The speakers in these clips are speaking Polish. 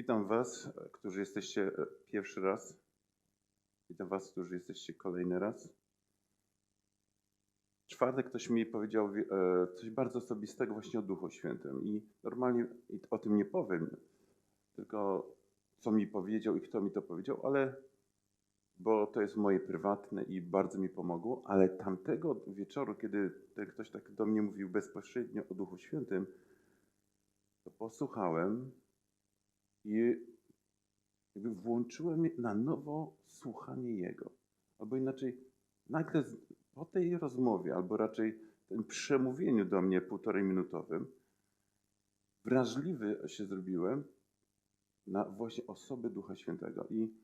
Witam Was, którzy jesteście e, pierwszy raz. Witam Was, którzy jesteście kolejny raz. Czwartek ktoś mi powiedział e, coś bardzo osobistego właśnie o Duchu Świętym i normalnie o tym nie powiem, tylko co mi powiedział i kto mi to powiedział, ale bo to jest moje prywatne i bardzo mi pomogło, ale tamtego wieczoru, kiedy ten ktoś tak do mnie mówił bezpośrednio o Duchu Świętym, to posłuchałem i jakby włączyłem na nowo słuchanie Jego. Albo inaczej, nagle po tej rozmowie, albo raczej tym przemówieniu do mnie półtorej minutowym, wrażliwy się zrobiłem na właśnie osoby Ducha Świętego. I,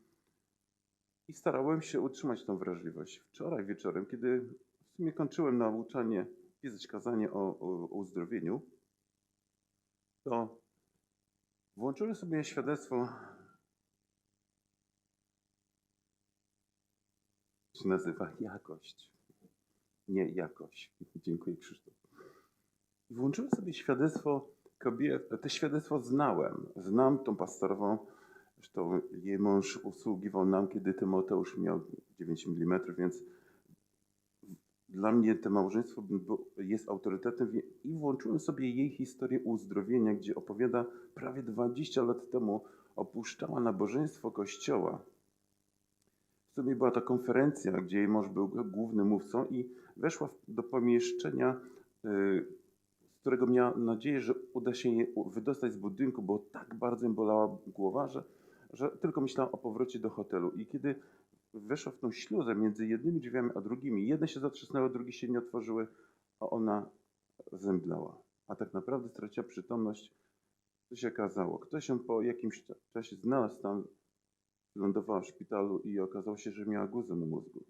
I starałem się utrzymać tą wrażliwość. Wczoraj wieczorem, kiedy w sumie kończyłem nauczanie, pisać kazanie o, o, o uzdrowieniu, to włączyłem sobie świadectwo, się nazywa jakość. Nie jakość. Dziękuję Krzysztof. Włączyłem sobie świadectwo kobiet. To świadectwo znałem. Znam tą pastorową. Zresztą jej mąż usługiwał nam, kiedy Tymoteusz miał 9 mm, więc dla mnie to małżeństwo jest autorytetem i włączyłem sobie jej historię uzdrowienia, gdzie opowiada prawie 20 lat temu opuszczała nabożeństwo kościoła. W sumie była to konferencja, gdzie jej mąż był głównym mówcą i weszła do pomieszczenia, y, z którego miała nadzieję, że uda się jej wydostać z budynku, bo tak bardzo ją bolała głowa, że, że tylko myślała o powrocie do hotelu. I kiedy weszła w tą śluzę między jednymi drzwiami a drugimi, jedne się zatrzasnęły, drugie się nie otworzyły, a ona zemdlała. A tak naprawdę straciła przytomność. Co się okazało? Ktoś ją po jakimś cza- czasie znalazł tam, lądowała w szpitalu i okazało się, że miała guzę na mózgu.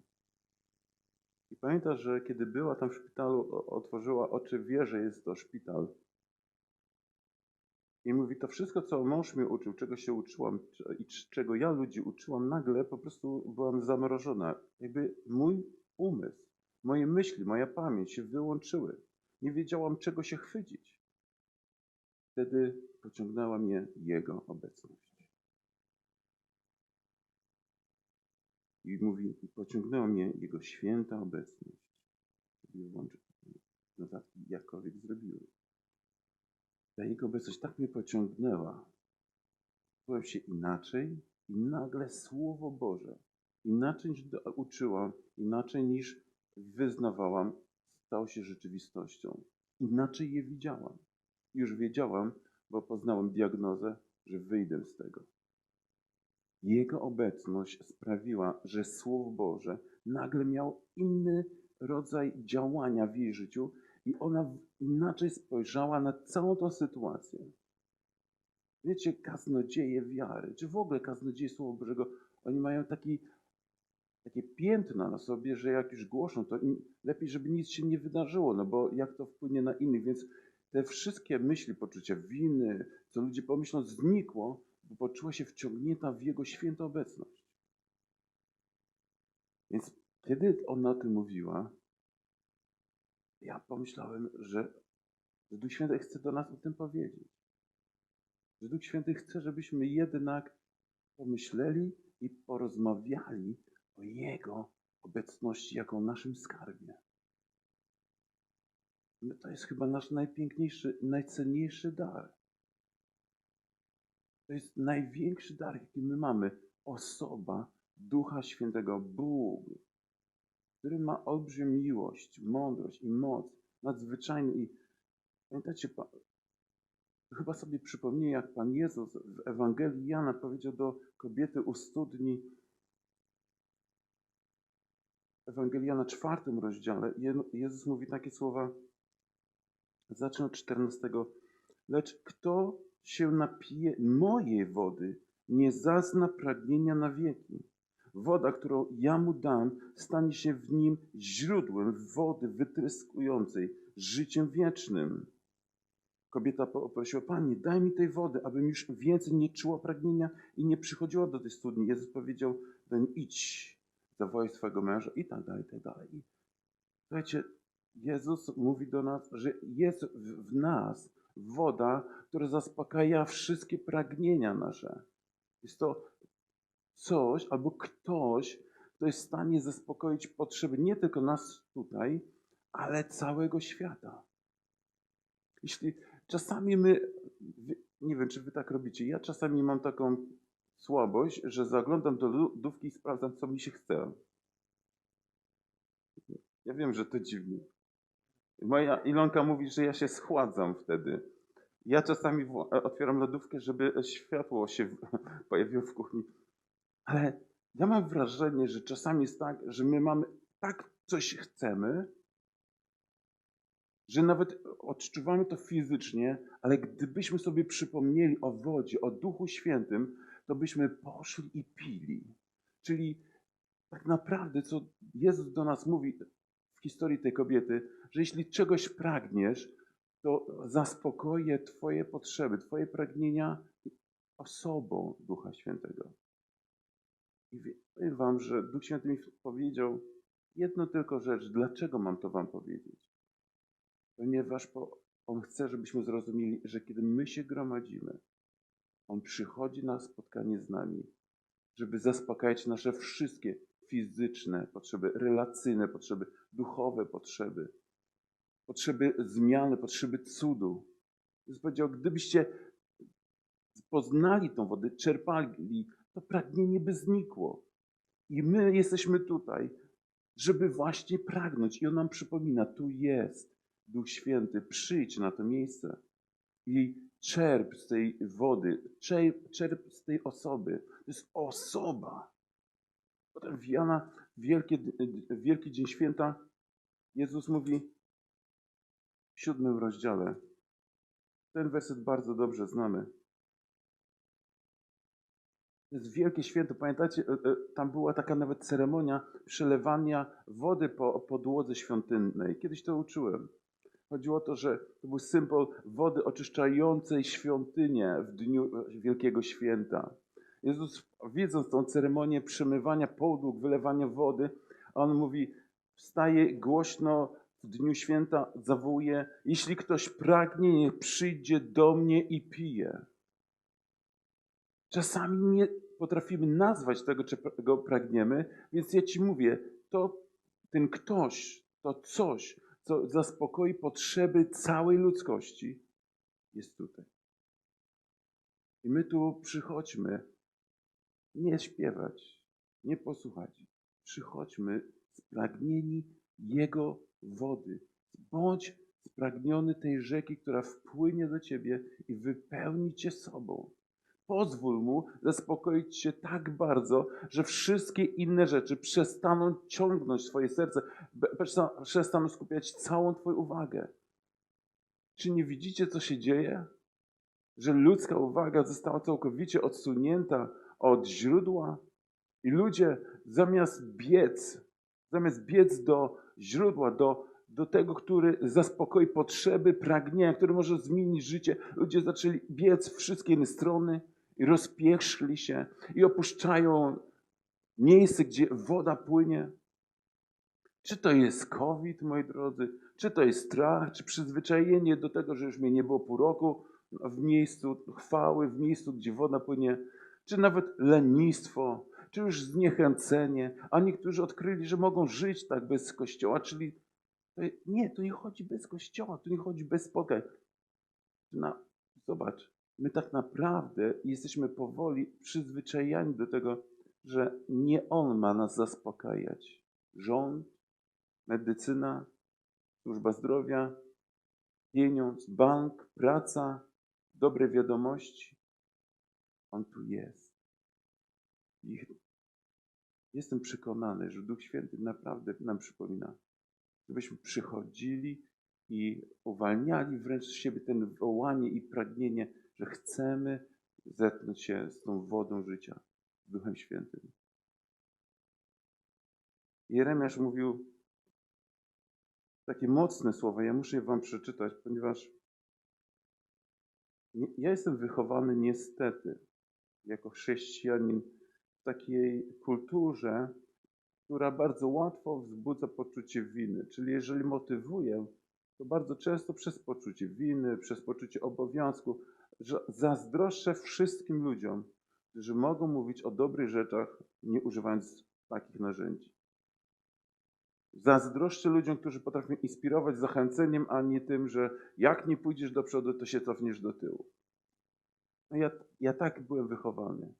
I pamięta, że kiedy była tam w szpitalu, otworzyła oczy, wie, że jest to szpital. I mówi, to wszystko, co mąż mnie uczył, czego się uczyłam i czego ja ludzi uczyłam, nagle po prostu byłam zamrożona. Jakby mój umysł, moje myśli, moja pamięć się wyłączyły. Nie wiedziałam, czego się chwycić. Wtedy pociągnęła mnie Jego obecność. I mówi, pociągnęła mnie Jego święta obecność. I włączy notatki, jakkolwiek zrobiły. Ta Jego obecność tak mnie pociągnęła. Czułem się inaczej i nagle Słowo Boże, inaczej niż uczyłam, inaczej niż wyznawałam, stało się rzeczywistością. Inaczej je widziałam. Już wiedziałam, bo poznałem diagnozę, że wyjdę z tego. Jego obecność sprawiła, że Słowo Boże nagle miało inny rodzaj działania w jej życiu i ona inaczej spojrzała na całą tą sytuację. Wiecie, kaznodzieje wiary, czy w ogóle kaznodzieje Słowa Bożego, oni mają taki, takie piętno na sobie, że jak już głoszą, to lepiej, żeby nic się nie wydarzyło, no bo jak to wpłynie na innych, więc te wszystkie myśli, poczucia winy, co ludzie pomyślą, znikło, bo poczuła się wciągnięta w Jego świętą obecność. Więc kiedy ona o tym mówiła, ja pomyślałem, że, że Duch Święty chce do nas o tym powiedzieć. Że Duch Święty chce, żebyśmy jednak pomyśleli i porozmawiali o Jego obecności jako naszym skarbie. No to jest chyba nasz najpiękniejszy, najcenniejszy dar. To jest największy dar, jaki my mamy. Osoba Ducha Świętego, Bóg, który ma olbrzymią miłość, mądrość i moc nadzwyczajny. I pamiętacie, pa- chyba sobie przypomnij, jak Pan Jezus w Ewangelii Jana powiedział do kobiety u studni, Ewangelia na czwartym rozdziale, Je- Jezus mówi takie słowa, zacznę od 14. Lecz kto się napije mojej wody, nie zazna pragnienia na wieki. Woda, którą ja mu dam, stanie się w nim źródłem wody wytryskującej, życiem wiecznym. Kobieta poprosiła, Panie, daj mi tej wody, abym już więcej nie czuła pragnienia i nie przychodziła do tej studni. Jezus powiedział do idź, zawołaj swojego męża i tak dalej, i tak dalej. Słuchajcie, Jezus mówi do nas, że jest w nas woda, która zaspokaja wszystkie pragnienia nasze. Jest to coś albo ktoś, kto jest w stanie zaspokoić potrzeby nie tylko nas tutaj, ale całego świata. Jeśli czasami my, nie wiem, czy wy tak robicie, ja czasami mam taką słabość, że zaglądam do lodówki i sprawdzam, co mi się chce. Ja wiem, że to dziwne. Moja Ilonka mówi, że ja się schładzam wtedy. Ja czasami otwieram lodówkę, żeby światło się pojawiło w kuchni. Ale ja mam wrażenie, że czasami jest tak, że my mamy tak coś chcemy, że nawet odczuwamy to fizycznie, ale gdybyśmy sobie przypomnieli o wodzie, o Duchu Świętym, to byśmy poszli i pili. Czyli tak naprawdę, co Jezus do nas mówi w historii tej kobiety, że jeśli czegoś pragniesz, to zaspokoję Twoje potrzeby, Twoje pragnienia osobą Ducha Świętego. I wie- powiem Wam, że Duch Święty mi powiedział jedną tylko rzecz. Dlaczego mam to Wam powiedzieć? Ponieważ po, On chce, żebyśmy zrozumieli, że kiedy my się gromadzimy, On przychodzi na spotkanie z nami, żeby zaspokajać nasze wszystkie fizyczne potrzeby, relacyjne potrzeby, duchowe potrzeby, potrzeby zmiany, potrzeby cudu. Jezus powiedział, gdybyście poznali tą wodę, czerpali, to pragnienie by znikło. I my jesteśmy tutaj, żeby właśnie pragnąć. I on nam przypomina, tu jest Duch Święty, przyjdź na to miejsce i czerp z tej wody, czerp, czerp z tej osoby. To jest osoba. Potem w Jana, Wielkie, Wielki Dzień Święta, Jezus mówi w siódmym rozdziale. Ten werset bardzo dobrze znamy. To jest wielkie święto. Pamiętacie, e, e, tam była taka nawet ceremonia przelewania wody po podłodze świątynnej. Kiedyś to uczyłem. Chodziło o to, że to był symbol wody oczyszczającej świątynię w dniu Wielkiego Święta. Jezus, widząc tą ceremonię przemywania podłóg, wylewania wody, on mówi, wstaje głośno w dniu święta, zawołuje, jeśli ktoś pragnie, niech przyjdzie do mnie i pije. Czasami nie potrafimy nazwać tego, czego pragniemy, więc ja ci mówię, to ten ktoś, to coś, co zaspokoi potrzeby całej ludzkości, jest tutaj. I my tu przychodźmy nie śpiewać, nie posłuchać. Przychodźmy spragnieni Jego wody. Bądź spragniony tej rzeki, która wpłynie do ciebie i wypełni cię sobą. Pozwól mu zaspokoić się tak bardzo, że wszystkie inne rzeczy przestaną ciągnąć twoje serce, przestaną skupiać całą twoją uwagę. Czy nie widzicie, co się dzieje? Że ludzka uwaga została całkowicie odsunięta od źródła i ludzie zamiast biec, zamiast biec do źródła, do, do tego, który zaspokoi potrzeby, pragnienia, który może zmienić życie, ludzie zaczęli biec w wszystkie inne strony i rozpierzchli się i opuszczają miejsce, gdzie woda płynie. Czy to jest COVID, moi drodzy? Czy to jest strach? Czy przyzwyczajenie do tego, że już mnie nie było pół roku w miejscu chwały, w miejscu, gdzie woda płynie? Czy nawet lenistwo? Czy już zniechęcenie? A niektórzy odkryli, że mogą żyć tak bez kościoła, czyli nie, to nie chodzi bez kościoła, to nie chodzi bez spotkań. Na, zobacz, my tak naprawdę jesteśmy powoli przyzwyczajani do tego, że nie On ma nas zaspokajać. Rząd, medycyna, służba zdrowia, pieniądz, bank, praca, dobre wiadomości. On tu jest. I jestem przekonany, że Duch Święty naprawdę nam przypomina, żebyśmy przychodzili i uwalniali wręcz z siebie ten wołanie i pragnienie, że chcemy zetknąć się z tą wodą życia, z Duchem Świętym. Jeremiasz mówił takie mocne słowa, ja muszę je wam przeczytać, ponieważ nie- ja jestem wychowany niestety jako chrześcijanin w takiej kulturze, która bardzo łatwo wzbudza poczucie winy. Czyli jeżeli motywuję to bardzo często przez poczucie winy, przez poczucie obowiązku, zazdroszczę wszystkim ludziom, którzy mogą mówić o dobrych rzeczach, nie używając takich narzędzi. Zazdroszczę ludziom, którzy potrafią inspirować zachęceniem, a nie tym, że jak nie pójdziesz do przodu, to się cofniesz do tyłu. No ja, ja tak byłem wychowany.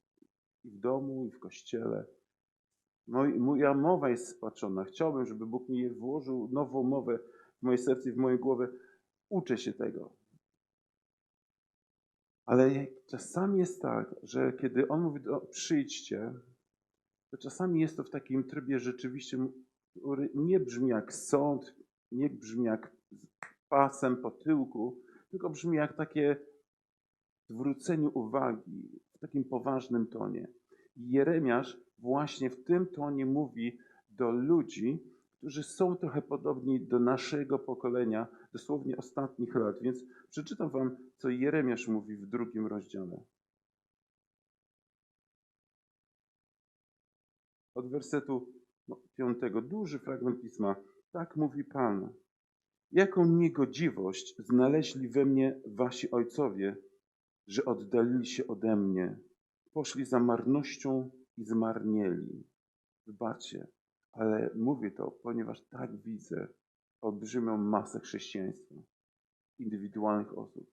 I w domu, i w kościele. Moj, moja mowa jest spaczona. Chciałbym, żeby Bóg mi włożył nową mowę w moje serce i w moją głowę. Uczę się tego. Ale czasami jest tak, że kiedy On mówi, o, przyjdźcie, to czasami jest to w takim trybie rzeczywiście, który nie brzmi jak sąd, nie brzmi jak pasem po tyłku, tylko brzmi jak takie zwrócenie uwagi w takim poważnym tonie. Jeremiasz właśnie w tym tonie mówi do ludzi, którzy są trochę podobni do naszego pokolenia, dosłownie ostatnich lat. Więc przeczytam wam, co Jeremiasz mówi w drugim rozdziale. Od wersetu no, piątego, duży fragment pisma. Tak mówi Pan. Jaką niegodziwość znaleźli we mnie wasi ojcowie, że oddalili się ode mnie, poszli za marnością i zmarnieli. Wybaczcie, ale mówię to, ponieważ tak widzę olbrzymią masę chrześcijaństwa, indywidualnych osób.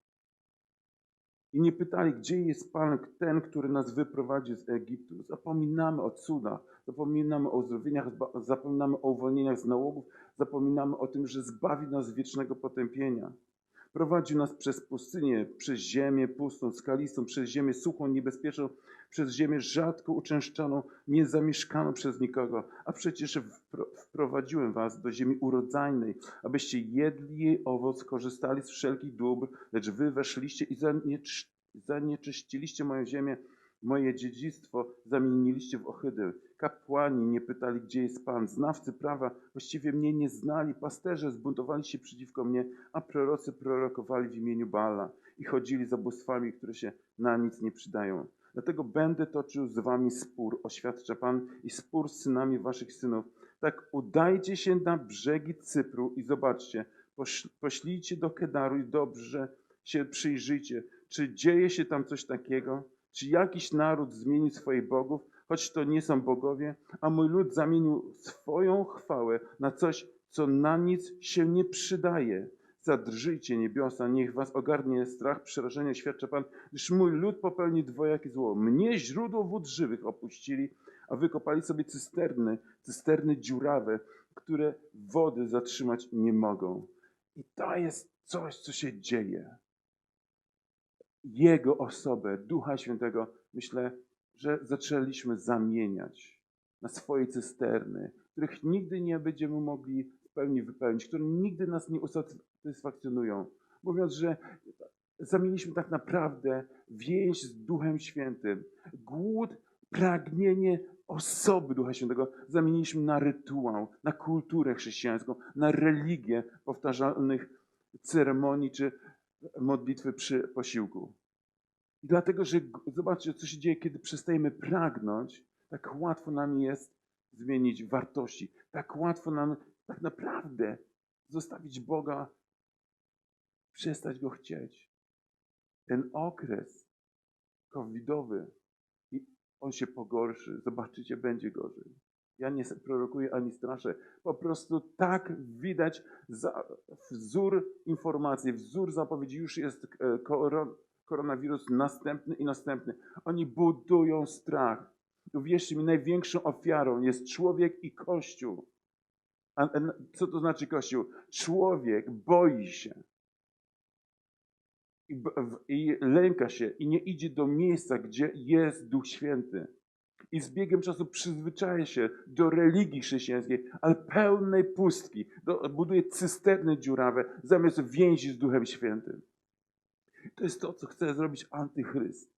I nie pytali, gdzie jest Pan, ten, który nas wyprowadził z Egiptu. Zapominamy o cudach, zapominamy o uzdrowieniach, zapominamy o uwolnieniach z nałogów, zapominamy o tym, że zbawi nas wiecznego potępienia. Prowadził nas przez pustynię, przez ziemię pustą, skalistą, przez ziemię suchą, niebezpieczną, przez ziemię rzadko uczęszczaną, niezamieszkaną przez nikogo. A przecież wprowadziłem was do ziemi urodzajnej, abyście jedli jej owoc, korzystali z wszelkich dóbr, lecz wy weszliście i zanieczyściliście moją ziemię, moje dziedzictwo zamieniliście w ohydę. Kapłani nie pytali, gdzie jest Pan. Znawcy prawa właściwie mnie nie znali. Pasterze zbuntowali się przeciwko mnie, a prorocy prorokowali w imieniu Baala i chodzili za bóstwami, które się na nic nie przydają. Dlatego będę toczył z wami spór, oświadcza Pan, i spór z synami waszych synów. Tak udajcie się na brzegi Cypru i zobaczcie, poślijcie do Kedaru i dobrze się przyjrzyjcie, czy dzieje się tam coś takiego, czy jakiś naród zmienił swoich bogów, choć to nie są bogowie, a mój lud zamienił swoją chwałę na coś, co na nic się nie przydaje. Zadrżyjcie niebiosa, niech was ogarnie strach, przerażenie, świadczy Pan, gdyż mój lud popełni dwojakie zło. Mnie źródło wód żywych opuścili, a wykopali sobie cysterny, cysterny dziurawe, które wody zatrzymać nie mogą. I to jest coś, co się dzieje. Jego osobę, Ducha Świętego, myślę, że zaczęliśmy zamieniać na swoje cysterny, których nigdy nie będziemy mogli w pełni wypełnić, które nigdy nas nie usatysfakcjonują. Mówiąc, że zamieniliśmy tak naprawdę więź z Duchem Świętym, głód, pragnienie osoby Ducha Świętego zamieniliśmy na rytuał, na kulturę chrześcijańską, na religię powtarzalnych ceremonii czy modlitwy przy posiłku. I dlatego, że zobaczcie, co się dzieje, kiedy przestajemy pragnąć, tak łatwo nam jest zmienić wartości. Tak łatwo nam tak naprawdę zostawić Boga, przestać Go chcieć. Ten okres covidowy, on się pogorszy. Zobaczycie, będzie gorzej. Ja nie prorokuję ani straszę. Po prostu tak widać wzór informacji, wzór zapowiedzi. Już jest e, koron, koronawirus następny i następny. Oni budują strach. Uwierzcie mi, największą ofiarą jest człowiek i Kościół. A, co to znaczy Kościół? Człowiek boi się i, i lęka się i nie idzie do miejsca, gdzie jest Duch Święty i z biegiem czasu przyzwyczaja się do religii chrześcijańskiej, ale pełnej pustki. Do, buduje cysterny dziurawe zamiast więzi z Duchem Świętym. To jest to, co chce zrobić antychryst.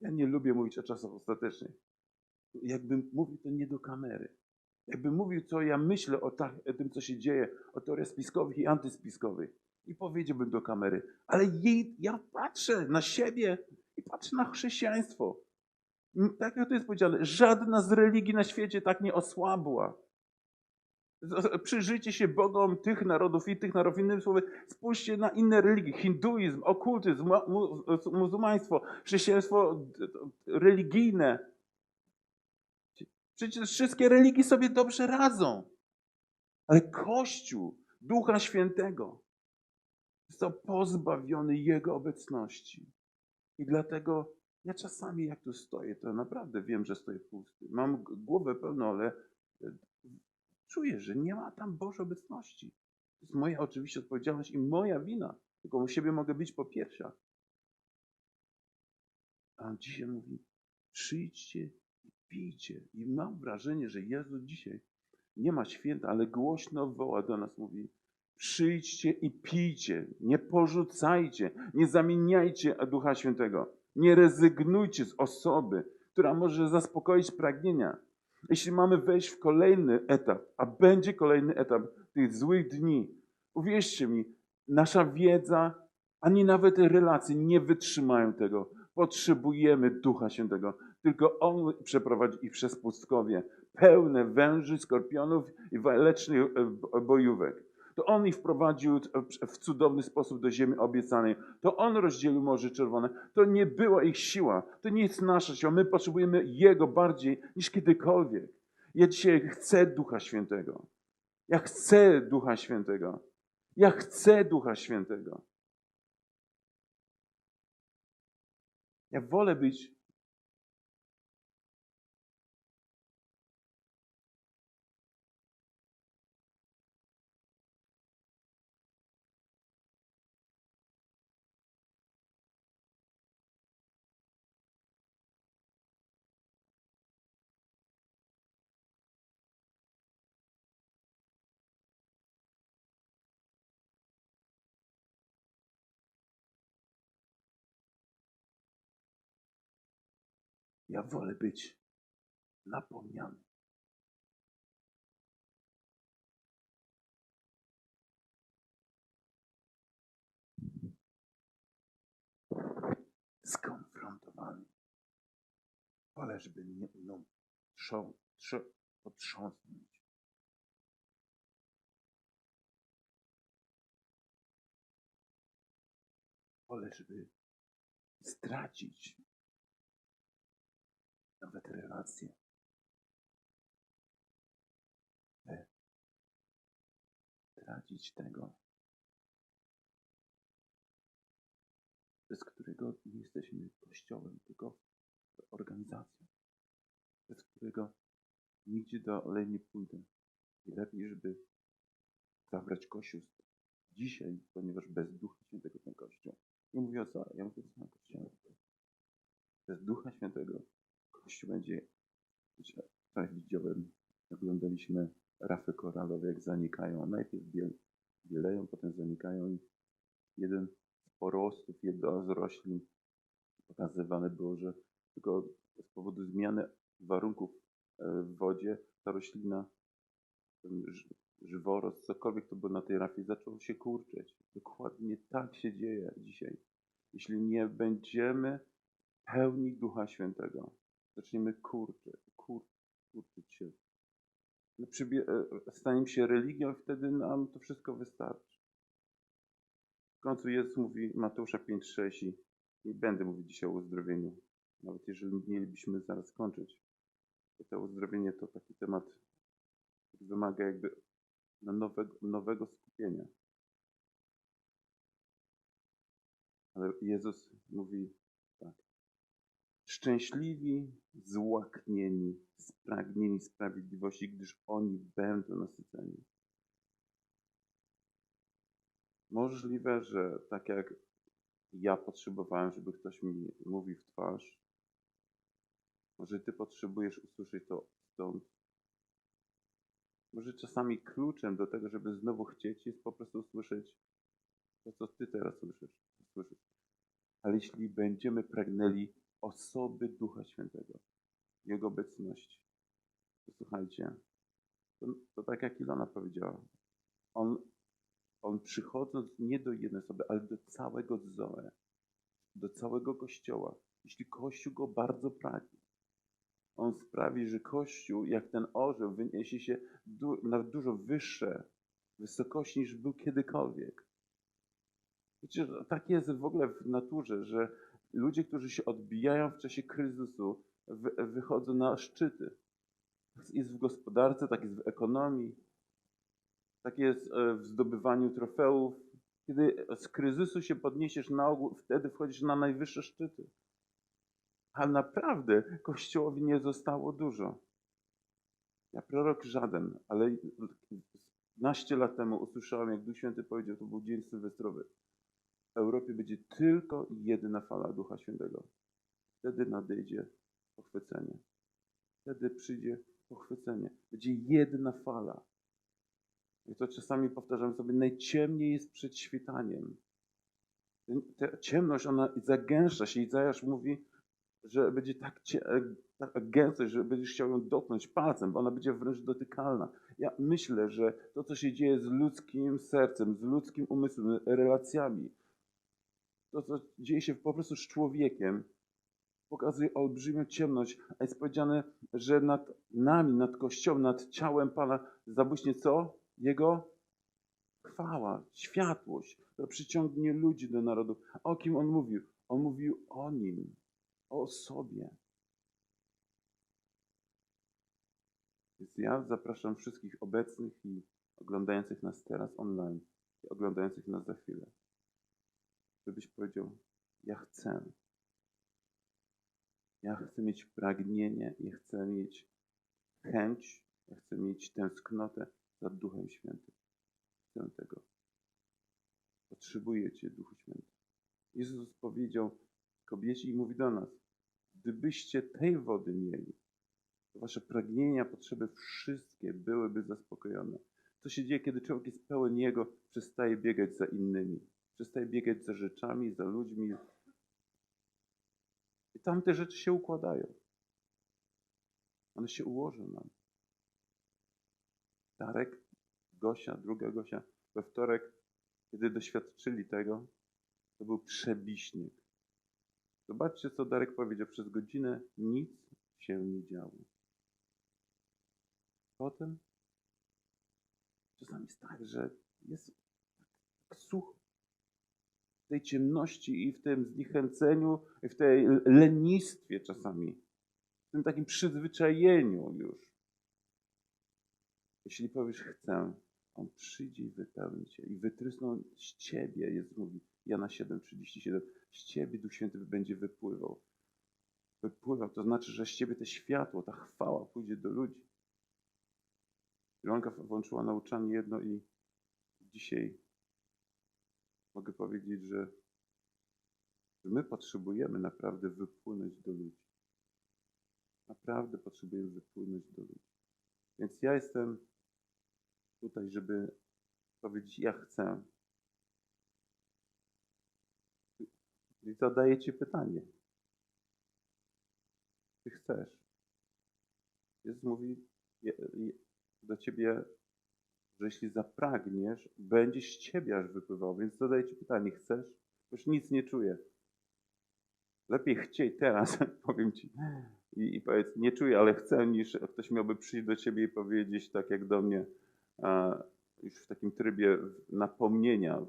Ja nie lubię mówić o czasach ostatecznych. Jakbym mówił to nie do kamery. Jakbym mówił, co ja myślę o, ta, o tym, co się dzieje, o teoriach spiskowych i antyspiskowych. I powiedziałbym do kamery. Ale jej, ja patrzę na siebie i patrzę na chrześcijaństwo. Tak jak to jest powiedziane, żadna z religii na świecie tak nie osłabła. Przyjrzyjcie się Bogom tych narodów i tych narodów. Innymi słowy, spójrzcie na inne religie. Hinduizm, okultyzm, mu- mu- muzułmaństwo, chrześcijaństwo religijne. Przecież wszystkie religie sobie dobrze radzą. Ale Kościół Ducha Świętego został pozbawiony Jego obecności. I dlatego ja czasami jak tu stoję, to naprawdę wiem, że stoję pusty. Mam głowę pełną, ale e, czuję, że nie ma tam Bożej obecności. To jest moja oczywiście odpowiedzialność i moja wina. Tylko u siebie mogę być po piersiach. A on dzisiaj mówi, przyjdźcie i pijcie. I mam wrażenie, że Jezus dzisiaj nie ma święta, ale głośno woła do nas, mówi, przyjdźcie i pijcie, nie porzucajcie, nie zamieniajcie Ducha Świętego, nie rezygnujcie z osoby, która może zaspokoić pragnienia. Jeśli mamy wejść w kolejny etap, a będzie kolejny etap tych złych dni, uwierzcie mi, nasza wiedza, ani nawet relacje nie wytrzymają tego. Potrzebujemy Ducha Świętego. Tylko On przeprowadzi ich przez pustkowie, pełne węży, skorpionów i walecznych e, bojówek. To On ich wprowadził w cudowny sposób do ziemi obiecanej. To On rozdzielił Morze Czerwone. To nie była ich siła. To nie jest nasza siła. My potrzebujemy Jego bardziej niż kiedykolwiek. Ja dzisiaj chcę Ducha Świętego. Ja chcę Ducha Świętego. Ja chcę Ducha Świętego. Ja wolę być Ja wolę być napomniany. Skonfrontowany. Wolę, żeby mnie mną trząs, trząs, potrząsnąć. Wolę, żeby stracić nawet relacje. by Tracić tego, bez którego nie jesteśmy kościołem, tylko organizacją, bez którego nigdzie dalej nie pójdę. I lepiej, żeby zabrać kościół dzisiaj, ponieważ bez Ducha Świętego ten kościół. Nie mówię o co, ja mówię o samym kościele. Bez Ducha Świętego Kościół będzie, wczoraj widziałem, oglądaliśmy rafy koralowe, jak zanikają. Najpierw biel, bieleją, potem zanikają i jeden z porostów, jedna z roślin pokazywane było, że tylko z powodu zmiany warunków e, w wodzie ta roślina, ten ży- żyworost, cokolwiek to było na tej rafie, zaczął się kurczeć. Dokładnie tak się dzieje dzisiaj. Jeśli nie będziemy pełni Ducha Świętego, zaczniemy kurczeć, kur, kurczyć się. No, e, Staniemy się religią i wtedy nam to wszystko wystarczy. W końcu Jezus mówi Mateusza 5,6 i nie będę mówić dzisiaj o uzdrowieniu. Nawet jeżeli mielibyśmy zaraz kończyć. To to uzdrowienie to taki temat, który wymaga jakby no, nowego, nowego skupienia. Ale Jezus mówi. Szczęśliwi, złaknieni, spragnieni sprawiedliwości, gdyż oni będą nasyceni. Możliwe, że tak jak ja potrzebowałem, żeby ktoś mi mówił w twarz, może ty potrzebujesz usłyszeć to stąd. Może czasami kluczem do tego, żeby znowu chcieć, jest po prostu usłyszeć to, co ty teraz słyszysz. słyszysz. Ale jeśli będziemy pragnęli osoby Ducha Świętego, Jego obecności, to słuchajcie, to, to tak jak Ilona powiedziała, On, on przychodząc nie do jednej osoby, ale do całego Zoe, do całego Kościoła, jeśli Kościół go bardzo pragnie, On sprawi, że Kościół, jak ten orzeł, wyniesie się du- na dużo wyższe wysokości niż był kiedykolwiek. Wiecie, że tak jest w ogóle w naturze, że ludzie, którzy się odbijają w czasie kryzysu, wy- wychodzą na szczyty. Tak jest w gospodarce, tak jest w ekonomii, tak jest e, w zdobywaniu trofeów. Kiedy z kryzysu się podniesiesz na ogół, wtedy wchodzisz na najwyższe szczyty. Ale naprawdę Kościołowi nie zostało dużo. Ja prorok żaden, ale naście lat temu usłyszałem, jak Duch Święty powiedział, to był dzień sylwestrowy. Europie będzie tylko jedna fala Ducha Świętego. Wtedy nadejdzie pochwycenie. Wtedy przyjdzie pochwycenie. Będzie jedna fala. I to czasami powtarzam sobie, najciemniej jest przed świtaniem. Ta ciemność, ona zagęszcza się. Izajasz mówi, że będzie tak, cie, tak gęstość, że będziesz chciał ją dotknąć palcem, bo ona będzie wręcz dotykalna. Ja myślę, że to, co się dzieje z ludzkim sercem, z ludzkim umysłem, relacjami, to, co dzieje się po prostu z człowiekiem, pokazuje olbrzymią ciemność, a jest powiedziane, że nad nami, nad Kościołem, nad ciałem Pana zabłyśnie co? Jego chwała, światłość, która przyciągnie ludzi do narodów. O kim On mówił? On mówił o Nim, o sobie. Więc ja zapraszam wszystkich obecnych i oglądających nas teraz online i oglądających nas za chwilę, żebyś powiedział, ja chcę. Ja chcę mieć pragnienie, ja chcę mieć chęć, ja chcę mieć tęsknotę za Duchem Świętym. Chcę tego. Potrzebuję Cię, Duchu Święty. Jezus powiedział kobiecie i mówi do nas, gdybyście tej wody mieli, to Wasze pragnienia, potrzeby wszystkie byłyby zaspokojone. Co się dzieje, kiedy człowiek jest pełen Jego, przestaje biegać za innymi, przestaje biegać za rzeczami, za ludźmi, i tamte rzeczy się układają. One się ułożą nam. Darek, Gosia, druga Gosia, we wtorek, kiedy doświadczyli tego, to był przebiśnieg. Zobaczcie, co Darek powiedział. Przez godzinę nic się nie działo. Potem czasami jest tak, że jest tak sucho tej ciemności i w tym zniechęceniu, w tej lenistwie czasami, w tym takim przyzwyczajeniu już. Jeśli powiesz chcę, on przyjdzie i wypełni cię i wytrysną z ciebie, Jezus mówi, Jana 7,37, z ciebie Duch Święty będzie wypływał. Wypływał, to znaczy, że z ciebie to światło, ta chwała pójdzie do ludzi. Ilonka włączyła nauczanie jedno i dzisiaj mogę powiedzieć, że my potrzebujemy naprawdę wypłynąć do ludzi. Naprawdę potrzebujemy wypłynąć do ludzi. Więc ja jestem tutaj, żeby powiedzieć, ja chcę. I zadaję Ci pytanie. Ty chcesz. Jezus mówi do Ciebie, że jeśli zapragniesz, będzie z ciebie aż wypływał. Więc zadaję ci pytanie, chcesz? Już nic nie czuję. Lepiej chciej teraz, powiem ci. I, I powiedz, nie czuję, ale chcę, niż ktoś miałby przyjść do ciebie i powiedzieć, tak jak do mnie, a, już w takim trybie napomnienia.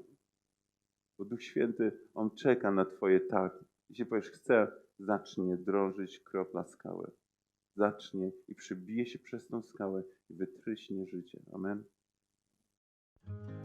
Bo Duch Święty, On czeka na twoje tak. Jeśli powiesz, chcę, zacznie drążyć kropla skały. Zacznie i przybije się przez tą skałę i wytryśnie życie. Amen. Thank you.